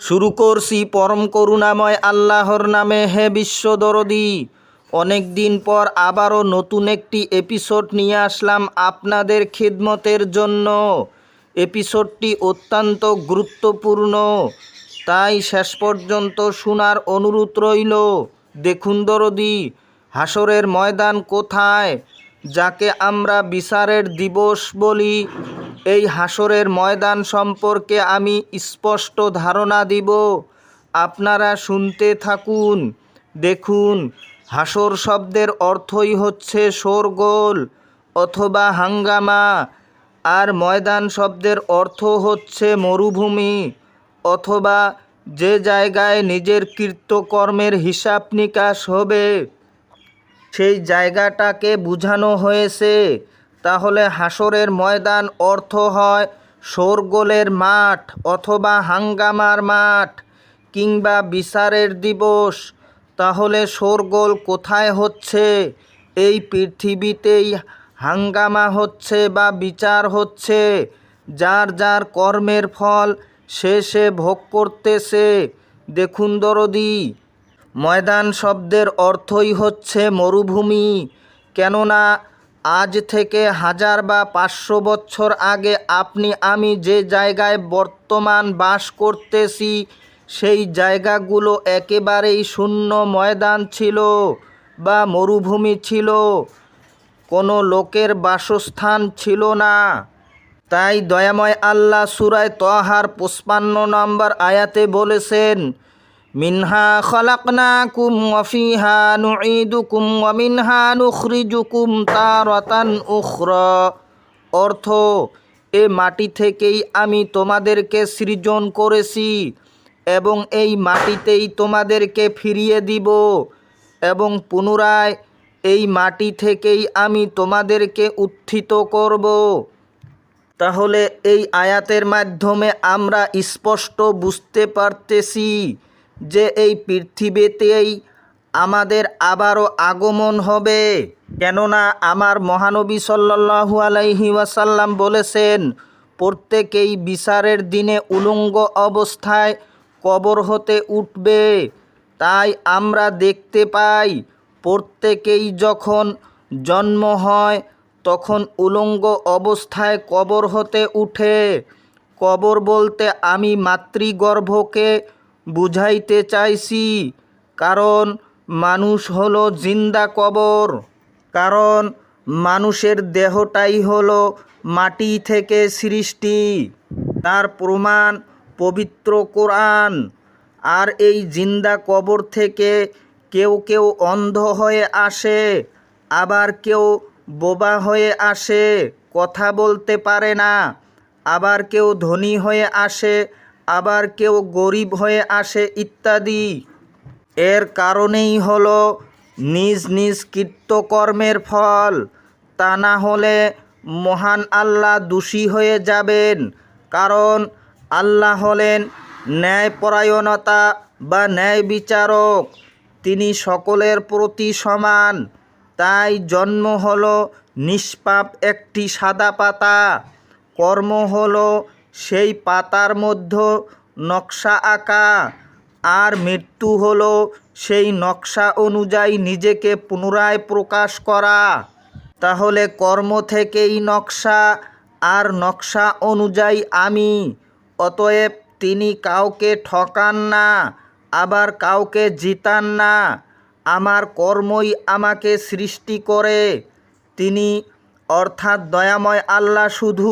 শুরু করছি পরম করুণাময় আল্লাহর নামে হে বিশ্ব দরদি। অনেক দিন পর আবারও নতুন একটি এপিসোড নিয়ে আসলাম আপনাদের খিদমতের জন্য। এপিসোডটি অত্যন্ত গুরুত্বপূর্ণ। তাই শেষ পর্যন্ত শোনার অনুরোধ রইল। দেখুন দরদি হাসরের ময়দান কোথায়? যাকে আমরা বিচারের দিবস বলি, এই হাসরের ময়দান সম্পর্কে আমি স্পষ্ট ধারণা দিব। আপনারা শুনতে থাকুন। দেখুন, হাসর শব্দের অর্থই হচ্ছে শোরগোল অথবা হাঙ্গামা, আর ময়দান শব্দের অর্থ হচ্ছে মরুভূমি অথবা যে জায়গায় নিজের কৃতকর্মের হিসাব নিকাশ হবে। সেই জায়গাটাকে বুঝানো হয়েছে। তাহলে হাসরের ময়দান অর্থ হয় শোরগোলের মাঠ অথবা হাঙ্গামার মাঠ কিংবা বিচারের দিবস। তাহলে শোরগোল কোথায় হচ্ছে? এই পৃথিবীতেই হাঙ্গামা হচ্ছে বা বিচার হচ্ছে। যার যার কর্মের ফল সে সে ভোগ করতেছে। দেখুন দরদি ময়দান শব্দের অর্থই হচ্ছে মরুভূমি। কেননা, আজ থেকে হাজার বা পাঁচশো বছর আগে আপনি, আমি যে জায়গায় বর্তমান বাস করতেছি, সেই জায়গাগুলো একেবারেই শূন্য ময়দান ছিল বা মরুভূমি ছিল। কোনো লোকের বাসস্থান ছিল না। তাই দয়াময় আল্লাহ সুরায় তহার পঁচপান্ন নম্বর আয়াতে বলেছেন মিনহা খলাকনাকুম ওয়াফিহা নুঈদুকুম ওয়া মিনহা নুখরিজুকুম তারাতান উখরা। অর্থ, এ মাটি থেকেই আমি তোমাদেরকে সৃজন করেছি এবং এই মাটিতেই তোমাদেরকে ফিরিয়ে দিব এবং পুনরায় এই মাটি থেকেই আমি তোমাদেরকে উত্থিত করব। তাহলে এই আয়াতের মাধ্যমে আমরা স্পষ্ট বুঝতে পারতেছি যে এই পৃথিবীতেই আমাদের আবারও আগমন হবে। কেননা আমার মহানবী সাল্লাল্লাহু আলাইহি ওয়াসাল্লাম বলেছেন, প্রত্যেকেই বিচারের দিনে উলঙ্গ অবস্থায় কবর হতে উঠবে। তাই আমরা দেখতে পাই, প্রত্যেকেই যখন জন্ম হয়, তখন উলঙ্গ অবস্থায় কবর হতে উঠে। কবর বলতে আমি মাতৃগর্ভকে বুঝাইতে চাইছি, কারণ মানুষ হলো জিন্দা কবর। কারণ মানুষের দেহটাই হলো মাটি থেকে সৃষ্টি, তার প্রমাণ পবিত্র কোরআন। আর এই জিন্দা কবর থেকে কেউ কেউ অন্ধ হয়ে আসে, আবার কেউ বোবা হয়ে আসে, কথা বলতে পারে না, আবার কেউ ধনী হয়ে আসে আবার কেউ গরিব হয়ে আসে ইত্যাদি। এর কারণেই হলো নিজ নিজ কৃত্যকর্মের ফল। তা না হলে মহান আল্লাহ দোষী হয়ে যাবেন। কারণ আল্লাহ হলেন ন্যায়পরায়ণতা বা ন্যায় বিচারক তিনি সকলের প্রতি সমান। তাই জন্ম হলো নিষ্পাপ একটি সাদা পাতা। কর্ম হলো সেই পাতার মধ্যে নকশা আঁকা। আর মৃত্যু হল সেই নকশা অনুযায়ী নিজেকে পুনরায় প্রকাশ করা। তাহলে কর্ম থেকেই নকশা, আর নকশা অনুযায়ী আমি। অতএব তিনি কাউকে ঠকান না, আবার কাউকে জিতান না। আমার কর্মই আমাকে সৃষ্টি করে। তিনি অর্থাৎ দয়াময় আল্লাহ শুধু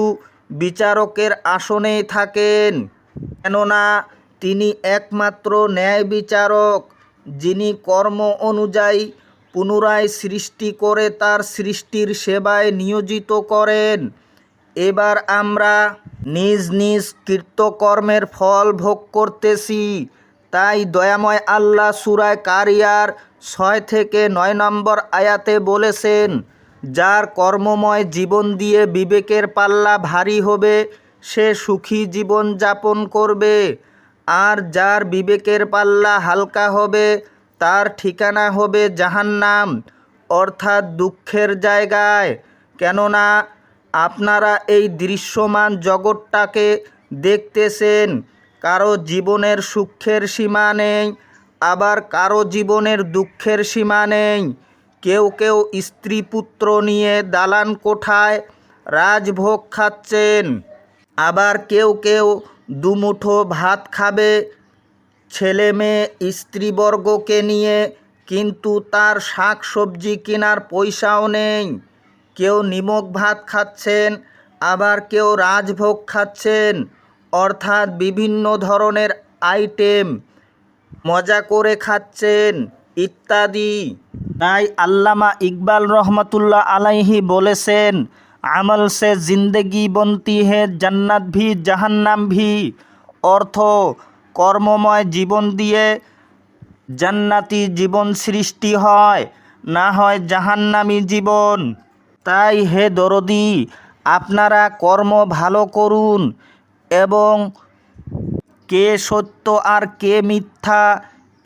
বিচারকের আসনেই থাকেন, কেননা তিনি একমাত্র ন্যায় বিচারক, যিনি কর্ম অনুযায়ী পুনরায় সৃষ্টি করে তার সৃষ্টির সেবায় নিয়োজিত করেন। এবার আমরা নিজ নিজ কৃতকর্মের ফল ভোগ করতেছি, তাই দয়াময় আল্লাহ সুরায় কারিয়ার ছয় থেকে নয় নম্বর আয়াতে বলেছেন যার কর্মময় জীবন দিয়ে বিবেকের পাল্লা ভারী হবে, সে সুখী জীবন যাপন করবে। আর যার বিবেকের পাল্লা হালকা হবে, তার ঠিকানা হবে জাহান্নাম, অর্থাৎ দুঃখের জায়গায়। কেননা, আপনারা এই দৃশ্যমান জগৎটাকে দেখতেছেন, কারও জীবনের সুখের সীমা নেই, আবার কারও জীবনের দুঃখের সীমা নেই। কেউ কেউ স্ত্রী পুত্র নিয়ে দালান কোঠায় রাজভোগ খাচ্ছেন। আবার কেউ কেউ দুমুঠো ভাত খাবে। ছেলে মেয়ে স্ত্রীবর্গকে নিয়ে কিন্তু তার শাক সবজি কেনার পয়সাও নেই। কেউ নিমক ভাত খাচ্ছেন, আবার কেউ রাজভোগ খাচ্ছেন। অর্থাৎ বিভিন্ন ধরনের আইটেম মজা করে খাচ্ছেন। ইত্যাদি। তাই আল্লামা ইকবাল রহমতুল্লাহ আলাইহি বলেছেন, আমল সে জিন্দগি বন্তি হে জান্নাত ভি, জাহান্নাম ভি। অর্থ, কর্মময় জীবন দিয়ে জান্নাতি জীবন সৃষ্টি হয়, না হয় জাহান্নামী জীবন। তাই হে দরদি, আপনারা কর্ম ভালো করুন এবং কে সত্য আর কে মিথ্যা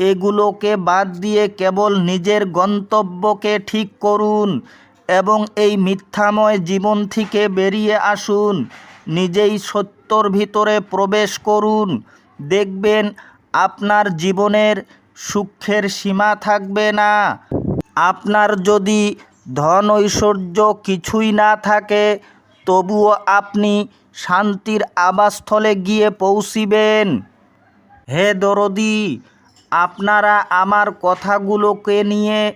এগুলোকে বাদ দিয়ে কেবল নিজের গন্তব্যকে ঠিক করুন এবং এই মিথ্যাময় জীবন থেকে বেরিয়ে আসুন। নিজেই সত্যর ভিতরে প্রবেশ করুন। দেখবেন আপনার জীবনের সুখের সীমা থাকবে না। আপনার যদি ধন ঐশ্বর্য কিছুই না থাকে, তবুও আপনি শান্তির আবাসস্থলে গিয়ে পৌঁছিবেন। হে দরদি আপনারা আমার কথাগুলোকে নিয়ে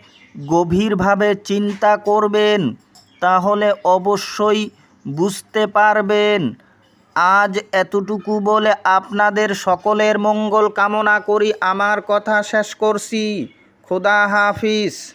গভীরভাবে চিন্তা করবেন, তাহলে অবশ্যই বুঝতে পারবেন। আজ এতটুকু বলে আপনাদের সকলের মঙ্গল কামনা করি। আমার কথা শেষ করছি। খোদা হাফিজ।